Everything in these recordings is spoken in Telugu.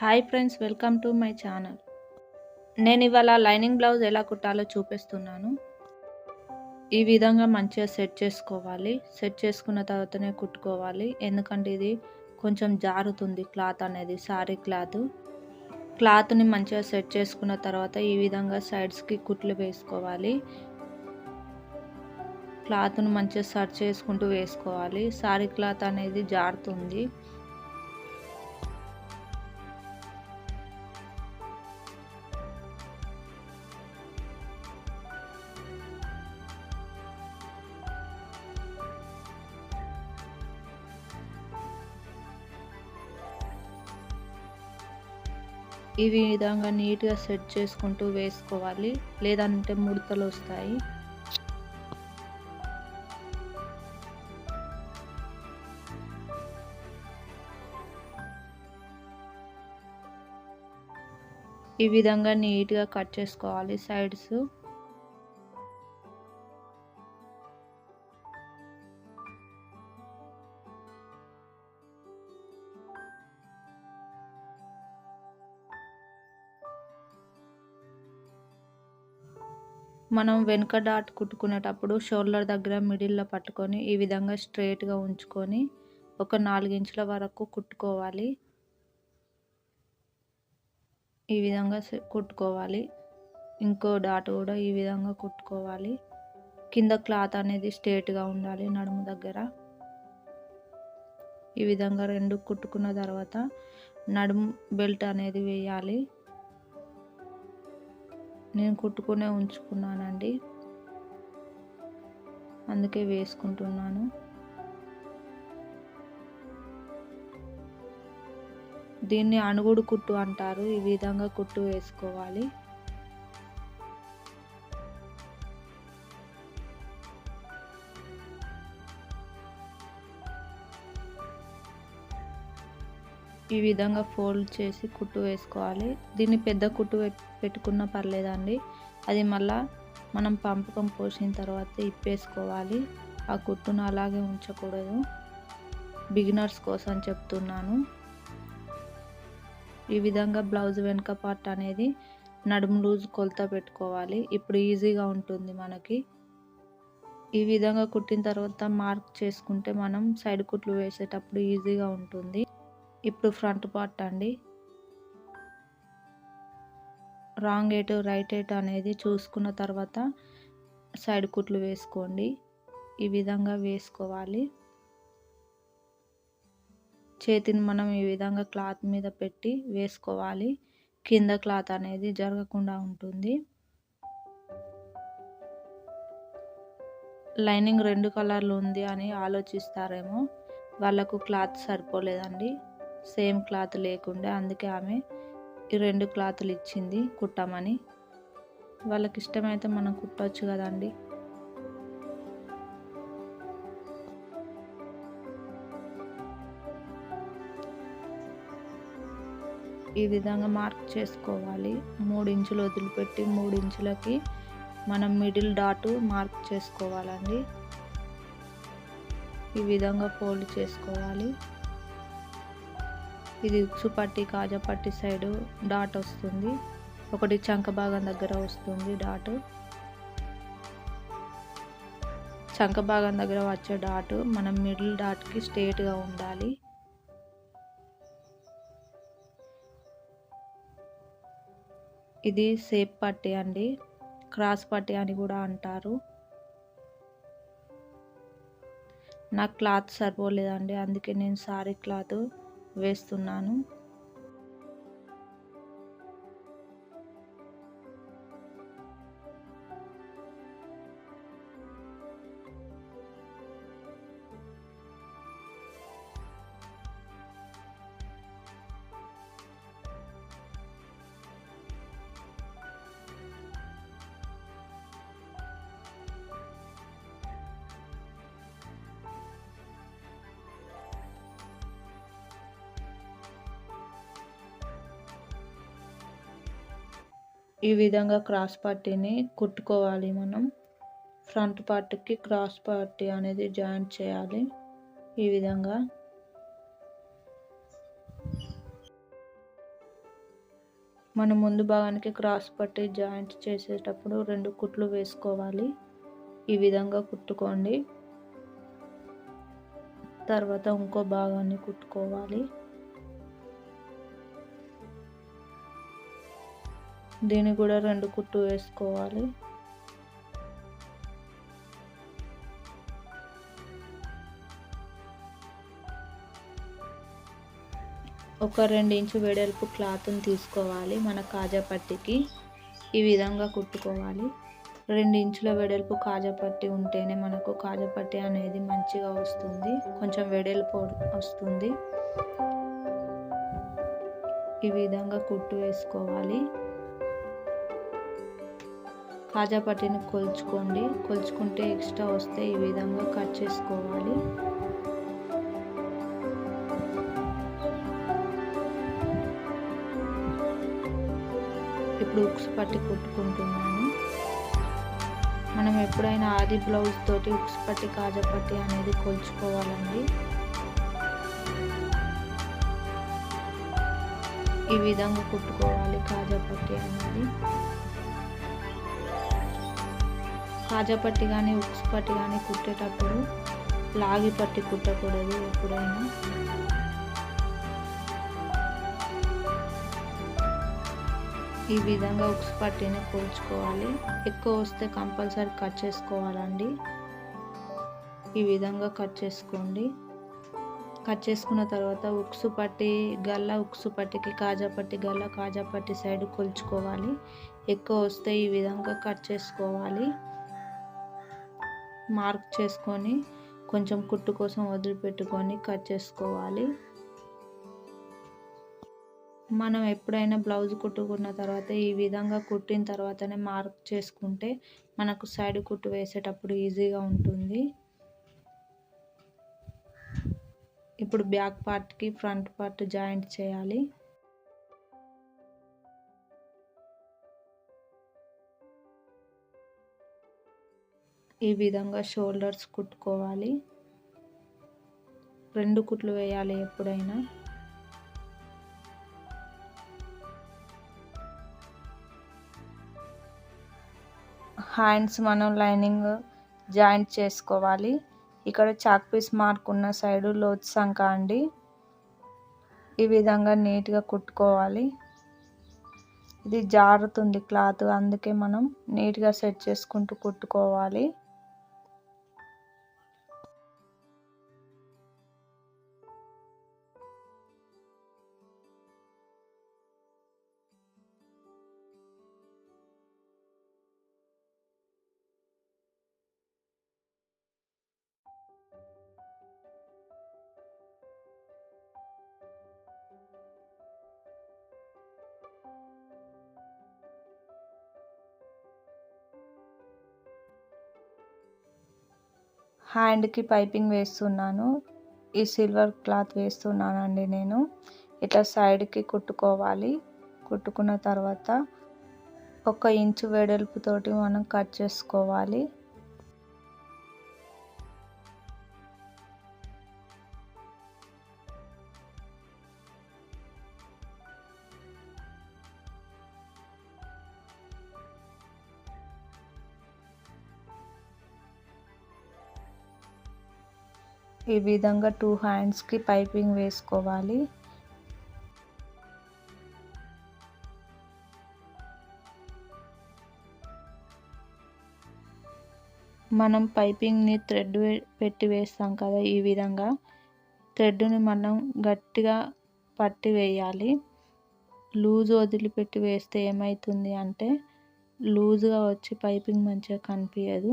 Hi friends welcome to my channel. నేను ఇవాళ లైనింగ్ బ్లౌజ్ ఎలా కుట్టాలో చూపిస్తున్నాను. ఈ విధంగా మంచిగా సెట్ చేసుకోవాలి. సెట్ చేసుకున్న తర్వాతనే కుట్టుకోవాలి. ఎందుకంటే ఇది కొంచెం జారుతుంది క్లాత్ అనేది సారీ క్లాత్. క్లాత్ని మంచిగా సెట్ చేసుకున్న తర్వాత ఈ విధంగా సైడ్స్కి కుట్లు వేసుకోవాలి. క్లాత్ను మంచిగా సర్చ్ చేసుకుంటూ వేసుకోవాలి. సారీ క్లాత్ అనేది జారుతుంది. ఈ విధంగా నీట్గా సెట్ చేసుకుంటూ వేసుకోవాలి. లేదంటే ముడతలు వస్తాయి. ఈ విధంగా నీట్గా కట్ చేసుకోవాలి సైడ్స్. మనం వెనుక డాట్ కుట్టుకునేటప్పుడు షోల్డర్ దగ్గర మిడిల్లో పట్టుకొని ఈ విధంగా స్ట్రైట్గా ఉంచుకొని ఒక నాలుగించుల వరకు కుట్టుకోవాలి. ఈ విధంగా కుట్టుకోవాలి. ఇంకో డాట్ కూడా ఈ విధంగా కుట్టుకోవాలి. కింద క్లాత్ అనేది స్ట్రేట్గా ఉండాలి నడుము దగ్గర. ఈ విధంగా రెండు కుట్టుకున్న తర్వాత నడుము బెల్ట్ అనేది వేయాలి. నేను కుట్టుకునే ఉంచుకున్నానండి. అందుకే వేసుకుంటున్నాను. దీన్ని అణుగుడు కుట్టు అంటారు. ఈ విధంగా కుట్టు వేసుకోవాలి. ఈ విధంగా ఫోల్డ్ చేసి కుట్టు వేసుకోవాలి. దీన్ని పెద్ద కుట్టు పెట్టుకున్న పర్లేదండి. అది మళ్ళా మనం పంపకం పోసిన తర్వాత ఇప్పేసుకోవాలి. ఆ కుట్టును అలాగే ఉంచకూడదు. బిగినర్స్ కోసం చెప్తున్నాను. ఈ విధంగా బ్లౌజ్ వెనుక పార్ట్ అనేది నడుము లూజ్ కొలత పెట్టుకోవాలి. ఇప్పుడు ఈజీగా ఉంటుంది మనకి. ఈ విధంగా కుట్టిన తర్వాత మార్క్ చేసుకుంటే మనం సైడ్ కుట్లు వేసేటప్పుడు ఈజీగా ఉంటుంది. ఇప్పుడు ఫ్రంట్ పార్ట్ అండి. రాంగ్ ఎయిట్ రైట్ ఎయిట్ అనేది చూసుకున్న తర్వాత సైడ్ కుట్లు వేసుకోండి. ఈ విధంగా వేసుకోవాలి. చేతిని మనం ఈ విధంగా క్లాత్ మీద పెట్టి వేసుకోవాలి. కింద క్లాత్ అనేది జరగకుండా ఉంటుంది. లైనింగ్ రెండు కలర్లు ఉంది అని ఆలోచిస్తారేమో. వాళ్ళకు క్లాత్ సరిపోలేదండి. సేమ్ క్లాత్ లేకుండా అందుకే ఆమె ఈ రెండు క్లాతులు ఇచ్చింది కుట్టమని. వాళ్ళకి ఇష్టమైతే మనం కుట్టవచ్చు కదండి. ఈ విధంగా మార్క్ చేసుకోవాలి. మూడు ఇంచులు వదిలిపెట్టి మూడు ఇంచులకి మనం మిడిల్ డాటు మార్క్ చేసుకోవాలండి. ఈ విధంగా ఫోల్డ్ చేసుకోవాలి. ఇది ఉక్సు పట్టి కాజా పట్టి సైడు డాట్ వస్తుంది. ఒకటి చంక భాగం దగ్గర వస్తుంది డాట్. చంక భాగం దగ్గర వచ్చే డాట్ మనం మిడిల్ డాట్కి స్ట్రేట్గా ఉండాలి. ఇది సేప్ పట్టి అండి. క్రాస్ పట్టి అని కూడా అంటారు. నాకు క్లాత్ సరిపోలేదండి అందుకే నేను సారీ క్లాత్ వేస్తున్నాను. ఈ విధంగా క్రాస్ పట్టీని కుట్టుకోవాలి మనం. ఫ్రంట్ పార్ట్కి క్రాస్ పట్టీ అనేది జాయింట్ చేయాలి. ఈ విధంగా. మనం ముందు భాగానికి క్రాస్ పట్టి జాయింట్ చేసేటప్పుడు రెండు కుట్లు వేసుకోవాలి. ఈ విధంగా కుట్టుకోండి. తర్వాత ఇంకో భాగాన్ని కుట్టుకోవాలి. దీన్ని కూడా రెండు కుట్టు వేసుకోవాలి. ఒక రెండు ఇంచు వెడల్పు క్లాత్ని తీసుకోవాలి మన కాజా పట్టికి. ఈ విధంగా కుట్టుకోవాలి. రెండు ఇంచుల వెడల్పు కాజా పట్టి ఉంటేనే మనకు కాజా పట్టి అనేది మంచిగా వస్తుంది. కొంచెం వెడల్పు వస్తుంది. ఈ విధంగా కుట్టు వేసుకోవాలి. కాజా పట్టిని కొలుచుకోండి. కొలుచుకుంటే ఎక్స్ట్రా వస్తే ఈ విధంగా కట్ చేసుకోవాలి. ఇప్పుడు ఉక్స్ పట్టి కుట్టుకుంటున్నాను. మనం ఎప్పుడైనా ఆది బ్లౌజ్ తోటి ఉక్స్ పట్టి కాజా పట్టి అనేది కొలుచుకోవాలండి. ఈ విధంగా కుట్టుకోవాలి కాజా పట్టి అనేది. కాజా పట్టి కానీ ఉక్స్ పట్టి కానీ కుట్టేటప్పుడు లాగి పట్టి కుట్టకూడదు ఎప్పుడైనా. ఈ విధంగా ఉక్స్ పట్టిని కూల్చుకోవాలి ఎక్కువ వస్తే కంపల్సరీ కట్ చేసుకోవాలండి. ఈ విధంగా కట్ చేసుకోండి. కట్ చేసుకున్న తర్వాత ఉక్స్ పట్టి గల్ల ఉక్స్ పట్టికి కాజా పట్టి గల్ల కాజా పట్టి సైడ్ కొలుచుకోవాలి. ఎక్కువ వస్తే ఈ విధంగా కట్ చేసుకోవాలి. మార్క్ చేసుకొని కొంచెం కుట్టు కోసం వదిలిపెట్టుకొని కట్ చేసుకోవాలి. మనం ఎప్పుడైనా బ్లౌజ్ కుట్టుకున్న తర్వాత ఈ విధంగా కుట్టిన తర్వాతనే మార్క్ చేసుకుంటే మనకు సైడ్ కుట్టు వేసేటప్పుడు ఈజీగా ఉంటుంది. ఇప్పుడు బ్యాక్ పార్ట్కి ఫ్రంట్ పార్ట్ జాయింట్ చేయాలి. ఈ విధంగా షోల్డర్స్ కుట్టుకోవాలి. రెండు కుట్లు వేయాలి ఎప్పుడైనా. హ్యాండ్స్ మనం లైనింగ్ జాయింట్ చేసుకోవాలి. ఇక్కడ చాక్ పీస్ మార్క్ ఉన్న సైడు లోతు సంఖ అండి. ఈ విధంగా నీట్గా కుట్టుకోవాలి. ఇది జారుతుంది క్లాత్ అందుకే మనం నీట్గా సెట్ చేసుకుంటూ కుట్టుకోవాలి. హ్యాండ్కి పైపింగ్ వేస్తున్నాను. ఈ సిల్వర్ క్లాత్ వేస్తున్నానండి నేను. ఇట్లా సైడ్కి కుట్టుకోవాలి. కుట్టుకున్న తర్వాత ఒక ఇంచు వెడల్పుతోటి మనం కట్ చేసుకోవాలి. ఈ విధంగా టూ హ్యాండ్స్కి పైపింగ్ వేసుకోవాలి. మనం పైపింగ్ని థ్రెడ్ పెట్టి వేస్తాం కదా ఈ విధంగా. థ్రెడ్ని మనం గట్టిగా పట్టి వేయాలి. లూజ్ వదిలిపెట్టి వేస్తే ఏమవుతుంది అంటే లూజ్గా వచ్చి పైపింగ్ మంచిగా కనిపించదు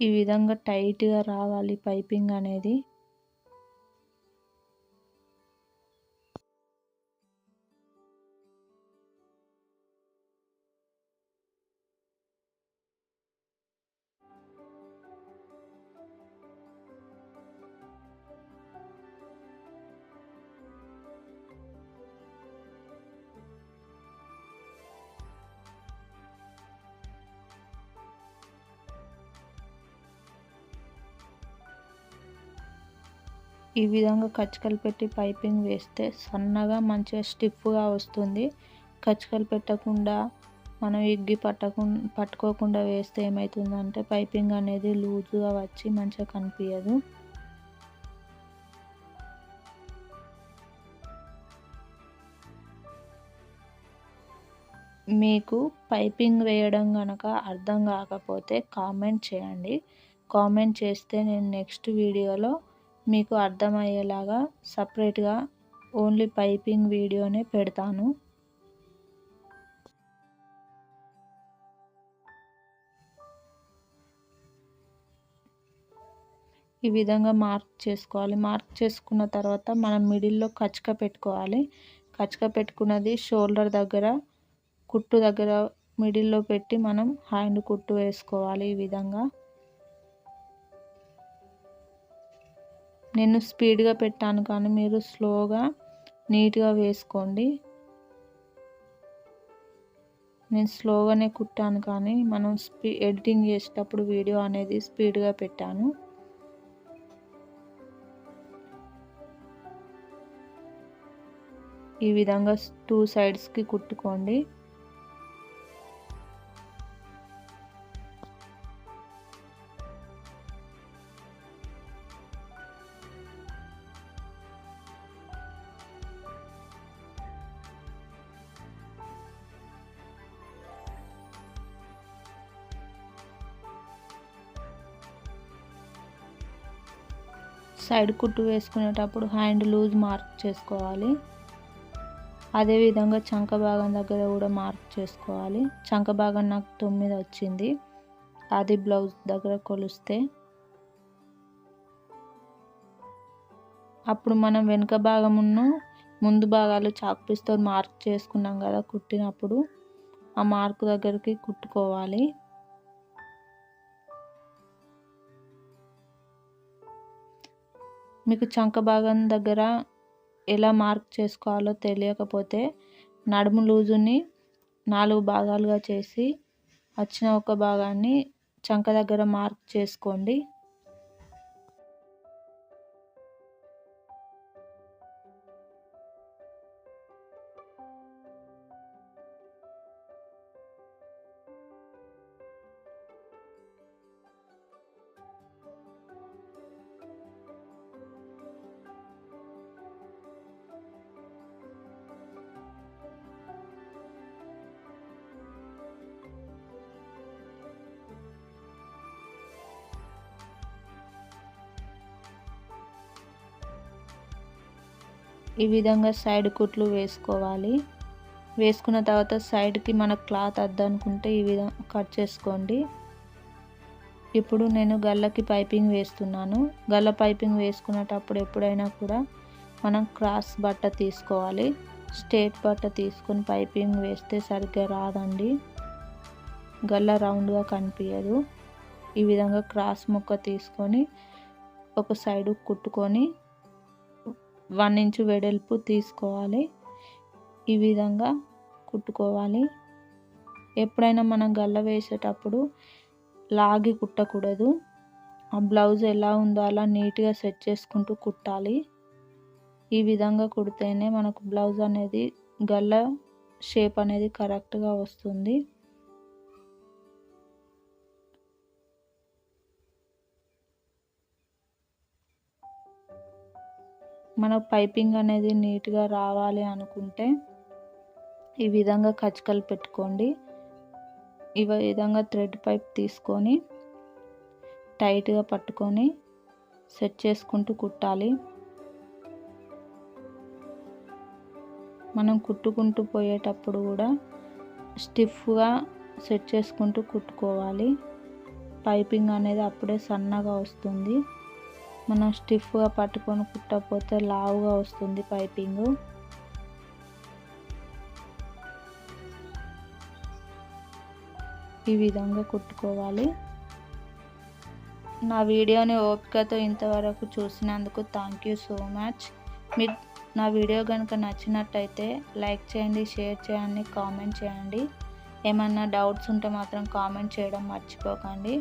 ఈ విధంగా టైట్గా రావాలి పైపింగ్ అనేది. ఈ విధంగా కచ్చకలు పెట్టి పైపింగ్ వేస్తే సన్నగా మంచిగా స్టిఫ్గా వస్తుంది. కచ్చకలు పెట్టకుండా మనం ఇగ్గి పట్టకు పట్టుకోకుండా వేస్తే ఏమవుతుందంటే పైపింగ్ అనేది లూజుగా వచ్చి మంచిగా కనిపించదు మీకు పైపింగ్ వేయడం కనుక అర్థం కాకపోతే కామెంట్ చేయండి. కామెంట్ చేస్తే నేను నెక్స్ట్ వీడియోలో మీకు అర్థమయ్యేలాగా సపరేట్గా ఓన్లీ పైపింగ్ వీడియోనే పెడతాను. ఈ విధంగా మార్క్ చేసుకోవాలి. మార్క్ చేసుకున్న తర్వాత మనం మిడిల్లో కచ్చక పెట్టుకోవాలి. కచ్చక పెట్టుకున్నది షోల్డర్ దగ్గర కుట్టు దగ్గర మిడిల్లో పెట్టి మనం హ్యాండ్ కుట్టు వేసుకోవాలి ఈ విధంగా. నేను స్పీడ్గా పెట్టాను కానీ మీరు స్లోగా నీట్గా వేసుకోండి. నేను స్లోగానే కుట్టాను కానీ మనం స్పీ ఎడిటింగ్ చేసేటప్పుడు వీడియో అనేది స్పీడ్గా పెట్టాను. ఈ విధంగా టూ సైడ్స్కి కుట్టుకోండి. సైడ్ కుట్టు వేసుకునేటప్పుడు హ్యాండ్ లూజ్ మార్క్ చేసుకోవాలి. అదేవిధంగా చంక భాగం దగ్గర కూడా మార్క్ చేసుకోవాలి. చంక భాగం నాకు తొమ్మిది వచ్చింది. అది బ్లౌజ్ దగ్గర కొలిస్తే. అప్పుడు మనం వెనుక భాగమును ముందు భాగాలు చాక్ పీస్తో మార్క్ చేసుకున్నాం కదా కుట్టినప్పుడు ఆ మార్క్ దగ్గరికి కుట్టుకోవాలి. మీకు చంక భాగం దగ్గర ఎలా మార్క్ చేసుకోవాలో తెలియకపోతే నడుము లూజుని నాలుగు భాగాలుగా చేసి వచ్చిన ఒక భాగాన్ని చంక దగ్గర మార్క్ చేసుకోండి. ఈ విధంగా సైడ్ కుట్లు వేసుకోవాలి. వేసుకున్న తర్వాత సైడ్కి మన క్లాత్ అద్దనుకుంటే ఈ విధంగా కట్ చేసుకోండి. ఇప్పుడు నేను గల్లకి పైపింగ్ వేస్తున్నాను. గల్ల పైపింగ్ వేసుకునేటప్పుడు ఎప్పుడైనా కూడా మనం క్రాస్ బట్ట తీసుకోవాలి. స్ట్రేట్ బట్ట తీసుకొని పైపింగ్ వేస్తే సరిగ్గా రాదండి. గల్ల రౌండ్గా కనిపించదు ఈ విధంగా క్రాస్ ముక్క తీసుకొని ఒక సైడు కుట్టుకొని వన్ ఇంచు వెడల్పు తీసుకోవాలి. ఈ విధంగా కుట్టుకోవాలి. ఎప్పుడైనా మనం గల్ల వేసేటప్పుడు లాగి కుట్టకూడదు. ఆ బ్లౌజ్ ఎలా ఉందో అలా నీట్గా సెట్ చేసుకుంటూ కుట్టాలి. ఈ విధంగా కుడితేనే మనకు బ్లౌజ్ అనేది గల్ల షేప్ అనేది కరెక్ట్గా వస్తుంది. మన పైపింగ్ అనేది నీట్గా రావాలి అనుకుంటే ఈ విధంగా కచ్చికలు పెట్టుకోండి. ఈ విధంగా థ్రెడ్ పైప్ తీసుకొని టైట్గా పట్టుకొని సెట్ చేసుకుంటూ కుట్టాలి. మనం కుట్టుకుంటూ పోయేటప్పుడు కూడా స్టిఫ్గా సెట్ చేసుకుంటూ కుట్టుకోవాలి. పైపింగ్ అనేది అప్పుడే సన్నగా వస్తుంది. మనం స్టిఫ్గా పట్టుకొని కుట్టకపోతే లావుగా వస్తుంది పైపింగ్. ఈ విధంగా కుట్టుకోవాలి. నా వీడియోని ఓపికతో ఇంతవరకు చూసినందుకు థ్యాంక్ యూ సో మచ్. మీ నా వీడియో కనుక నచ్చినట్టయితే లైక్ చేయండి షేర్ చేయండి కామెంట్ చేయండి. ఏమన్నా డౌట్స్ ఉంటే మాత్రం కామెంట్ చేయడం మర్చిపోకండి.